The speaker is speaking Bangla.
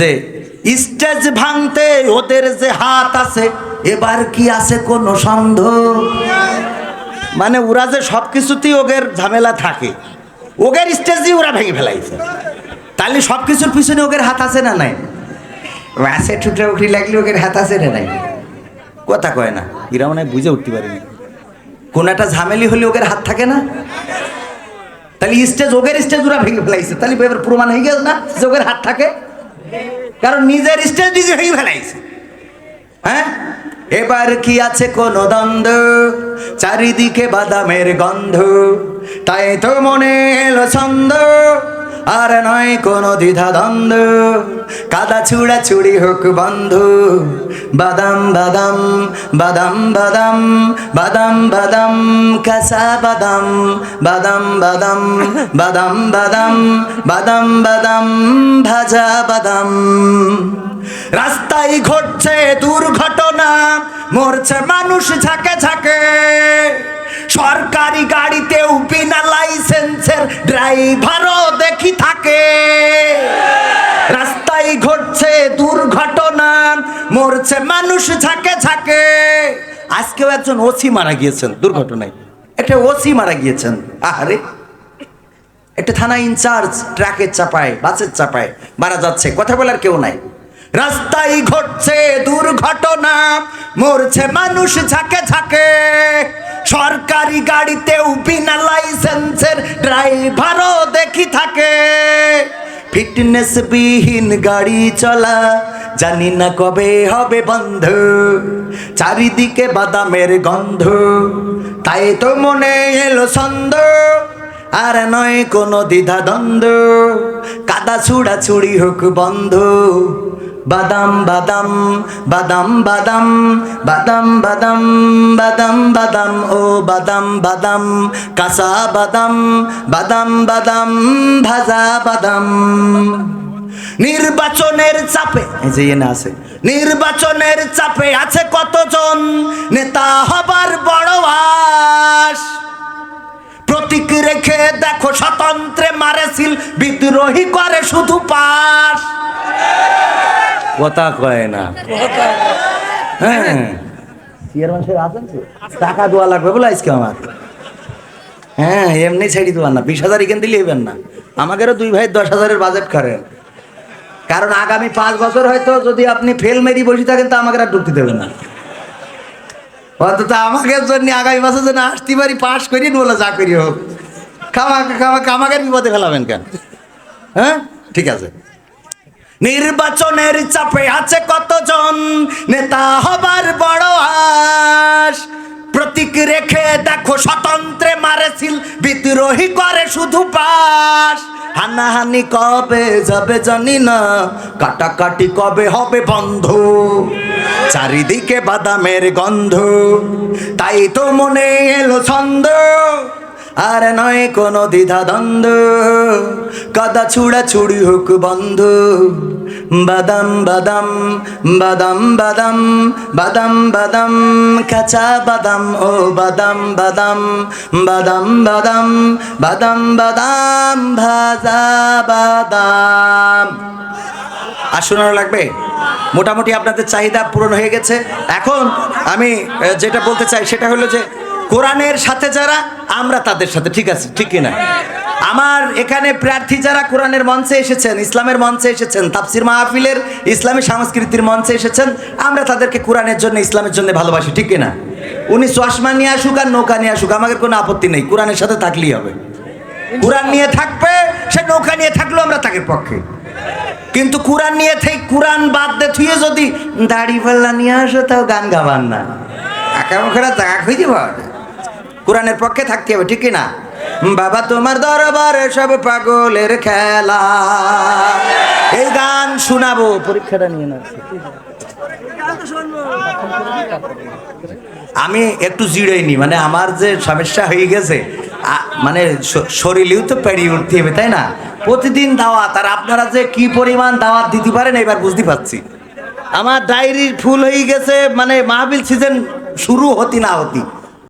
যে স্টেজ ভাঙতে ওদের যে হাত আছে, এবার কি আছে কোনো সন্দেহ? মানে ওরা যে সব কিছুতেই ওদের ঝামেলা থাকে, ওদের স্টেজই ওরা ভেঙে ফেলাইছে। তাহলে সব কিছুর পিছনে ওদের হাত আছে না নাই? মাসে ঠুটে উঠি লাগলে ওদের হাত আছে না নাই? কথা কয় না এরা মনে বুঝে উঠতে পারেনি। কোন একটা ঝামেলি হলে ওদের হাত থাকে না? তাহলে স্টেজ, ওদের স্টেজ ওরা ভেঙে ফেলাইছে। তাহলে এবার প্রমাণ হয়ে গেল না যে ওদের হাত থাকে? কারণ নিজের স্টেজ নিজে ভেঙে ফেলাইছে। হ্যাঁ? এবার কি আছে কোন দ্বন্দ্ব? চারিদিকে বাদামের গন্ধ, তাই তো মনে এলো ছন্দ। আর নয় কোনো দ্বিধা দ্বন্দ্ব কাদা ছুড়া ছুড়ি হোক বন্ধু বাদাম বাদাম বাদাম বাদাম বাদাম বাদাম কাঁচা বাদাম বাদাম বাদাম বাদাম বাদাম বাদাম বাদাম ভাজা বাদাম রাস্তায় ঘটছে দুর্ঘটনা মরছে মানুষ ঝাঁকে ঝাঁকে সরকারি গাড়িতেও বিনা লাইসেন্সের ড্রাইভারও দেখি থাকে। রাস্তায় ঘটছে দুর্ঘটনা, মরছে মানুষ ঝাঁকে ঝাঁকে। আজকেও একজন ওসি মারা গিয়েছেন দুর্ঘটনায়। একটা ওসি মারা গিয়েছেন। আহারে। একটা থানা ইনচার্জ ট্রাকের চাপায়, বাসের চাপায় মারা যাচ্ছে, কথা বলার কেউ নাই। রাস্তায় ঘটছে দুর্ঘটনা, মরছে মানুষ ঝাঁকে ঝাঁকে। সরকারি গাড়িতেও বিনা লাইসেন্সের ড্রাইভারও দেখি থাকে? ফিটনেস বিহীন গাড়ি চলা, জানি না কবে হবে বন্ধ। চারিদিকে বাদামের গন্ধ, তাই তো মনে এলো ছন্দ। আর নয় কোনো দ্বিধা দ্বন্দ্ব কাদা ছুড়া ছুড়ি হোক বন্ধ। বাদাম বাদাম বাদাম বাদাম বাদাম বাদাম বাদাম বাদাম ও বাদাম বাদাম কাঁচা বাদাম বাদাম বাদাম ভাজা বাদাম নির্বাচনের চাপে যে আছে নির্বাচনের চাপে আছে কতজন নেতা হবার বড় আশ প্রতীক রেখে দেখো স্বতন্ত্রে মারেছিল বিদ্রোহী করে শুধু পাস কথা কয় না। হ্যাঁ। আছেন তো? টাকা দেওয়া লাগবে বলে আজকে আমার। হ্যাঁ এমনি ছেড়ে দেওয়ার না। বিশ হাজার এখান দিলে হইবেন না। আমাদেরও দুই ভাই দশ হাজারের বাজেট করেন কারণ আগামী পাঁচ বছর হয়তো যদি আপনি ফেল মেরি বসে থাকেন তো আমাকে আর ঢুকতে দেবেন না। অন্তত আমাকে জন্য আগামী বছর জন্য আসতে পারি পাস করি বলে যা করি হোক। খামা খামা কামাকের বিপদে ফেলাবেন কেন? হ্যাঁ? ঠিক আছে। নির্বাচনের চাপে আছে কতজন? নেতা হবার বড় আশ। প্রতীক রেখে দেখো স্বতন্ত্রে মারেছিল, বিদ্রোহী করে শুধু পাস হানাহানি কবে যাবে জানি না, কাটাকাটি কবে হবে বন্ধ। চারিদিকে বাদামের গন্ধ, তাই তো মনে এলো ছন্দ। আর নয় কোনো দ্বিধা দ্বন্দ্ব কাদা ছুড়া ছুড়ি হোক বন্ধ বাদাম বাদাম বাদাম বাদাম বাদাম বাদাম কাঁচা বাদাম ও বাদাম বাদাম বাদাম বাদাম বাদাম বাদাম ভাজা বাদাম আর শোনানো লাগবে মোটামুটি আপনাদের চাহিদা পূরণ হয়ে গেছে এখন আমি যেটা বলতে চাই সেটা হলো যে কোরআনের সাথে যারা, আমরা তাদের সাথে, ঠিক আছে, ঠিক কিনা? আমার এখানে প্রার্থী যারা কোরআনের মঞ্চে এসেছেন, ইসলামের মঞ্চে এসেছেন, তাফসির মাহফিলের, ইসলামী সংস্কৃতির মঞ্চে এসেছেন, আমরা তাদেরকে কোরআনের জন্য, ইসলামের জন্য ভালোবাসি, ঠিক কিনা? উনি চশমা নিয়ে আসুক আর নৌকা নিয়ে আসুক, আমাদের কোনো আপত্তি নেই, কোরআনের সাথে থাকলেই হবে। কোরআন নিয়ে থাকবে, সে নৌকা নিয়ে থাকলেও আমরা তাকে পক্ষে। কিন্তু কোরআন নিয়ে থেকে, কোরআন বাদ দে থুয়ে যদি দাড়ি পাল্লা নিয়ে আসো, তাও গান গাবার না। আঁকা মুখেরা জায়গা খুঁজে পাওয়া যায়। কোরআনের পক্ষে থাকতে হবে, ঠিক না বাবা, তোমার দরবারে সব পাগলের খেলা। এই গান শোনাবো, পরীক্ষাটা নিয়ে না আমি একটু জিড়াইনি মানে আমার যে সমস্যা হয়ে গেছে মানে শরীরেও তো পেরিয়ে উঠতে হবে, তাই না? প্রতিদিন দাওয়াত, আর আপনারা যে কি পরিমাণ দাওয়াত দিতে পারেন এবার বুঝতে পারছি। আমার ডায়েরি ফুল হয়ে গেছে মানে মাহবিল সিজন শুরু হতি না হতি।